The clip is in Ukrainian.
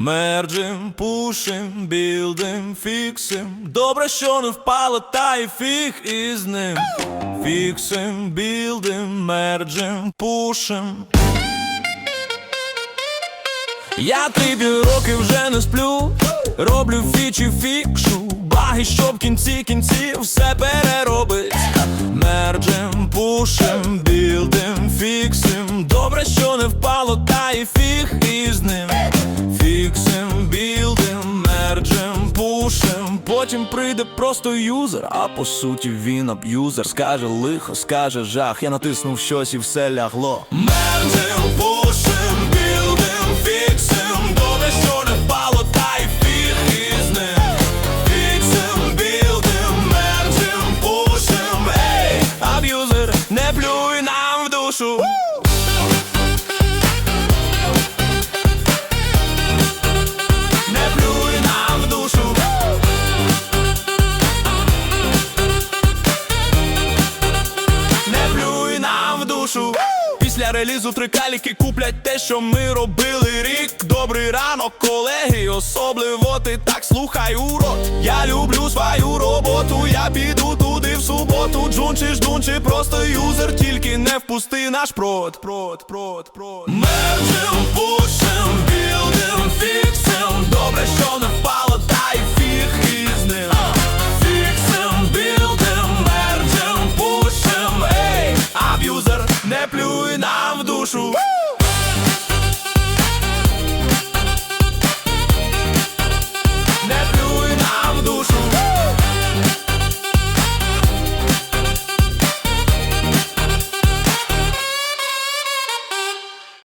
Мерджим, пушим, білдим, фіксим. Добре, що не впало, та й фіг із ним. Фіксим, білдим, мерджим, пушим. Я тобі роки вже не сплю, роблю фічі фікшу, баги, щоб в кінці кінців все переробить. Мерджем, пушем, білдим, фіксим. Добре, що не впало, та й фіг із ним. Потім прийде просто юзер, а по суті він аб'юзер. Скаже лихо, скаже жах. Я натиснув щось і все лягло. Мерджем, пушем, білдим, фіксим. Добре, що не впало, та й фіг із ним. Фіксим, білдим. Ей, аб'юзер, не плюй нам в душу. Після релізу трикаліки куплять те, що ми робили рік. Добрий ранок, колеги, особливо ти так слухай урод. Я люблю свою роботу, я піду туди в суботу. Джунчи ждунчи, просто юзер, тільки не впусти наш прод. Прод, прод, прод. Мерджим shoes. Woo!